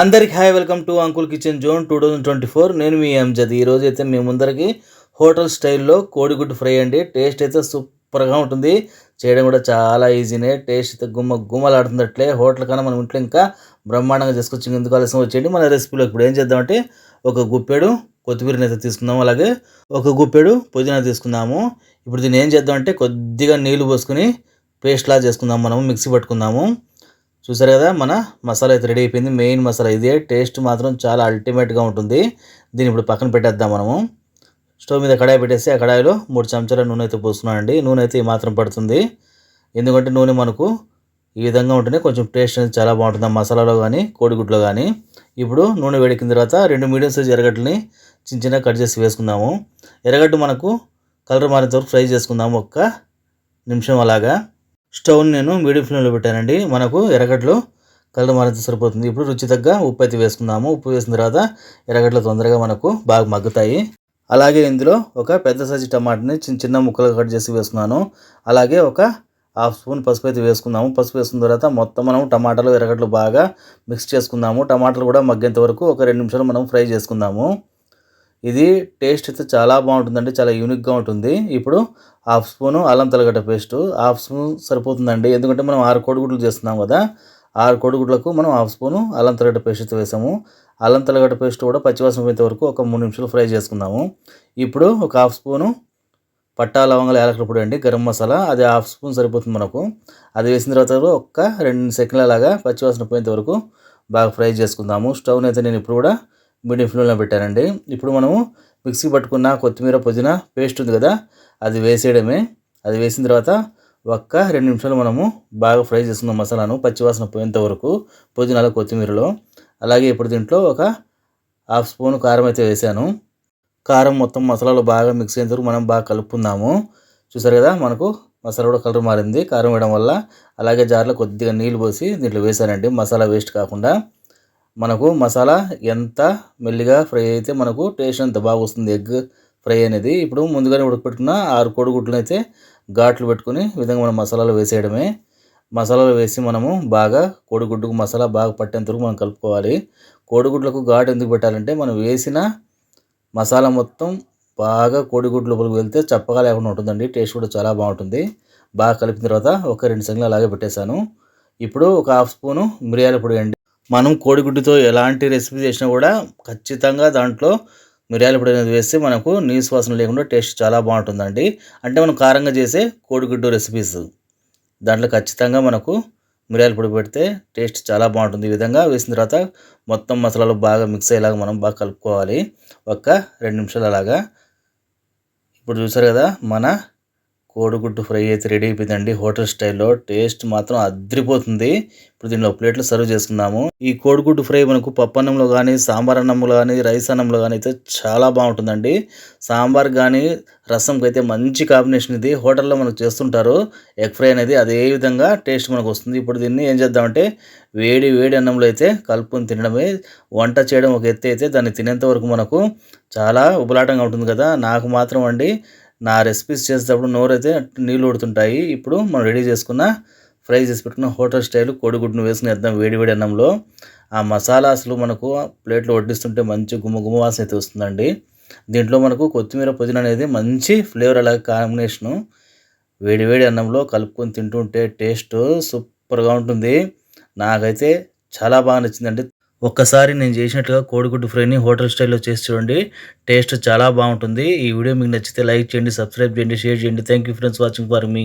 అందరికి hi welcome to uncle kitchen zone two thousand twenty four. నేను మీ అంజద్ ఈరోజు అయితే మీ ముందరికి హోటల్ స్టైల్లో కోడిగుడ్డు ఫ్రై అండి. టేస్ట్ అయితే సూపర్గా ఉంటుంది. చేయడం కూడా చాలా ఈజీనే. టేస్ట్ అయితే గుమ్మ గుమ్మలాడుతుందట్లే హోటల్ కన్నా మనం ఇంట్లో ఇంకా బ్రహ్మాండంగా చేసుకొచ్చి ఎందుకు ఆలస్యం వచ్చేయండి. మన రెసిపీలో ఇప్పుడు ఏం చేద్దామంటే ఒక గుప్పెడు కొత్తిమీరని అయితే తీసుకుందాము అలాగే ఒక గుప్పెడు పుదీనా తీసుకుందాము. ఇప్పుడు దీన్ని ఏం చేద్దామంటే కొద్దిగా నీళ్ళు పోసుకుని పేస్ట్లా చేసుకుందాం. మనము మిక్సీ పట్టుకుందాము. చూసారు కదా మన మసాలా అయితే రెడీ అయిపోయింది. మెయిన్ మసాలా ఇదే. టేస్ట్ మాత్రం చాలా అల్టిమేట్గా ఉంటుంది. దీన్ని ఇప్పుడు పక్కన పెట్టేద్దాం మనము. స్టవ్ మీద కడాయి పెట్టేసి ఆ కడాయిలో మూడు చెంచాల నూనె అయితే పోస్తున్నానండి. నూనె అయితే ఈ మాత్రం పడుతుంది. ఎందుకంటే నూనె మనకు ఈ విధంగా ఉంటేనే కొంచెం టేస్ట్ అనేది చాలా బాగుంటుంది ఆ మసాలాలో కానీ కోడిగుడ్లో కానీ ఇప్పుడు నూనె వేడికిన తర్వాత రెండు మీడియం సైజ్ ఎరగడ్డని చిన్న చిన్నగా కట్ చేసి వేసుకుందాము. ఎర్రగడ్డ మనకు కలర్ మారేంత వరకు ఫ్రై చేసుకుందాము. ఒక్క నిమిషం అలాగా. స్టవ్ని నేను మీడియం ఫ్లేమ్లో పెట్టానండి. మనకు ఎర్రగడ్డలు కలర్ మారితే సరిపోతుంది. ఇప్పుడు రుచి తగ్గ ఉప్పు అయితే వేసుకుందాము. ఉప్పు వేసిన తర్వాత ఎర్రగడ్డలు తొందరగా మనకు బాగా మగ్గుతాయి. అలాగే ఇందులో ఒక పెద్ద సైజు టమాటాని చిన్న చిన్న ముక్కలు కట్ చేసి వేసుకున్నాను. అలాగే ఒక హాఫ్ స్పూన్ పసుపు అయితే వేసుకుందాము. పసుపు వేసుకున్న తర్వాత మొత్తం మనం టమాటాలు ఎర్రగడ్డలు బాగా మిక్స్ చేసుకుందాము. టమాటాలు కూడా మగ్గేంత వరకు ఒక రెండు నిమిషాలు మనం ఫ్రై చేసుకుందాము. ఇది టేస్ట్ అయితే చాలా బాగుంటుందండి చాలా యూనిక్గా ఉంటుంది. ఇప్పుడు హాఫ్ స్పూను అల్లం తలగడ్డ పేస్ట్ హాఫ్ స్పూన్ సరిపోతుందండి. ఎందుకంటే మనం ఆరు కోడిగుడ్లు చేస్తున్నాం కదా ఆరు కోడిగుడ్లకు మనం హాఫ్ స్పూను అల్లం తలగడ్డ పేస్ట్ అయితే వేసాము. అల్లం తలగడ్డ పేస్ట్ కూడా పచ్చివాసన పోయేంత వరకు ఒక మూడు నిమిషాలు ఫ్రై చేసుకుందాము. ఇప్పుడు ఒక హాఫ్ స్పూను పట్టా లవంగాలు యాలకుల పొడి అండి గరం మసాలా. అది హాఫ్ స్పూన్ సరిపోతుంది మనకు. అది వేసిన తర్వాత ఒక్క రెండు సెకండ్ల లాగా పచ్చివాసన పోయేంత వరకు బాగా ఫ్రై చేసుకుందాము. స్టవ్ని అయితే నేను ఇప్పుడు కూడా మీడియం ఫ్లేమ్లో పెట్టానండి ఇప్పుడు మనము మిక్సీ పట్టుకున్న కొత్తిమీర పుదీనా పేస్ట్ ఉంది కదా అది వేసేయడమే. అది వేసిన తర్వాత ఒక్క రెండు నిమిషాలు మనము బాగా ఫ్రై చేసుకుందాం మసాలాను పచ్చివాసన పోయేంత వరకు పుదీనాలో కొత్తిమీరలో. అలాగే ఇప్పుడు దీంట్లో ఒక హాఫ్ స్పూన్ కారం అయితే వేసాను. కారం మొత్తం మసాలాలో బాగా మిక్స్ అయిన వరకు మనం బాగా కలుపుకుందాము. చూసారు కదా మనకు మసాలా కూడా కలర్ మారింది. కారం వేయడం వల్ల అలాగే జార్లో కొద్దిగా నీళ్ళు పోసి దీంట్లో వేసానండి. మసాలా వేస్ట్ కాకుండా. మనకు మసాలా ఎంత మెల్లిగా ఫ్రై అయితే మనకు టేస్ట్ అంత బాగా వస్తుంది. ఎగ్ ఫ్రై అనేది ఇప్పుడు ముందుగానే ఉడకపెట్టుకున్న ఆరు కోడిగుడ్లను అయితే ఘాట్లు పెట్టుకుని విధంగా మనం మసాలాలు వేసేయడమే. మసాలాలు వేసి మనము బాగా కోడిగుడ్డుకు మసాలా బాగా పట్టేంత వరకు మనం కలుపుకోవాలి. కోడిగుడ్లకు ఘాటు ఎందుకు పెట్టాలంటే మనం వేసిన మసాలా మొత్తం బాగా కోడిగుడ్డు లోపలికి వెళ్తే చప్పగా లేకుండా ఉంటుందండి. టేస్ట్ కూడా చాలా బాగుంటుంది. బాగా కలిపిన తర్వాత ఒక రెండు సెకండ్లు అలాగే పెట్టేశాను. ఇప్పుడు ఒక హాఫ్ స్పూను మిరియాల పొడి అండి. మనం కోడిగుడ్డుతో ఎలాంటి రెసిపీ చేసినా కూడా ఖచ్చితంగా దాంట్లో మిరియాల పొడి అనేది వేస్తే మనకు నీసు వాసన లేకుండా టేస్ట్ చాలా బాగుంటుందండి. అంటే మనం కారంగా చేసే కోడిగుడ్డు రెసిపీస్ దాంట్లో ఖచ్చితంగా మనకు మిరియాల పొడి పెడితే టేస్ట్ చాలా బాగుంటుంది. ఈ విధంగా వేసిన తర్వాత మొత్తం మసాలాలు బాగా మిక్స్ అయ్యేలాగా మనం బాగా కలుపుకోవాలి. ఒక రెండు నిమిషాలు అలాగా. ఇప్పుడు చూసారు కదా మన కోడిగుడ్డు ఫ్రై అయితే రెడీ అయిపోయిందండి. హోటల్ స్టైల్లో టేస్ట్ మాత్రం అద్రిపోతుంది. ఇప్పుడు దీనిలో ప్లేట్లు సర్వ్ చేసుకుందాము. ఈ కోడిగుడ్డు ఫ్రై మనకు పప్పన్నంలో కానీ సాంబార్ అన్నంలో కానీ రైస్ అన్నంలో కానీ అయితే చాలా బాగుంటుందండి. సాంబార్ కానీ రసంకి అయితే మంచి కాంబినేషన్ ఇది. హోటల్లో మనకు చేస్తుంటారు. ఎగ్ ఫ్రై అనేది అదే విధంగా టేస్ట్ మనకు వస్తుంది. ఇప్పుడు దీన్ని ఏం చేద్దామంటే వేడి వేడి అన్నంలో అయితే కలుపుకొని తినడమే. వంట చేయడం ఒక ఎత్తు అయితే దాన్ని తినేంత వరకు మనకు చాలా ఉబలాటంగా ఉంటుంది కదా. నాకు మాత్రం అండి నా రెసిపీస్ చేసేటప్పుడు నోరైతే నీళ్ళు ఉడుతుంటాయి ఇప్పుడు మనం రెడీ చేసుకున్న ఫ్రై చేసి పెట్టుకున్న హోటల్ స్టైల్ కోడిగుడ్డును వేసుకుని వేద్దాం వేడివేడి అన్నంలో. ఆ మసాలా అసలు మనకు ప్లేట్లో వడ్డిస్తుంటే మంచి గుమ్మ గుమ్మ వాసన అయితే వస్తుందండి. దీంట్లో మనకు కొత్తిమీర పుదీనా అనేది మంచి ఫ్లేవర్ అలాగే కాంబినేషను వేడివేడి అన్నంలో కలుపుకొని తింటుంటే టేస్ట్ సూపర్గా ఉంటుంది. నాకైతే చాలా బాగా నచ్చిందండి. ఒక్కసారి నేను చేసినట్టుగా కోడిగుడ్డు ఫ్రైని హోటల్ స్టైల్లో చేసి చూడండి. టేస్ట్ చాలా బాగుంటుంది. ఈ వీడియో మీకు నచ్చితే లైక్ చేయండి సబ్స్క్రైబ్ చేయండి షేర్ చేయండి. Thank you friends watching for me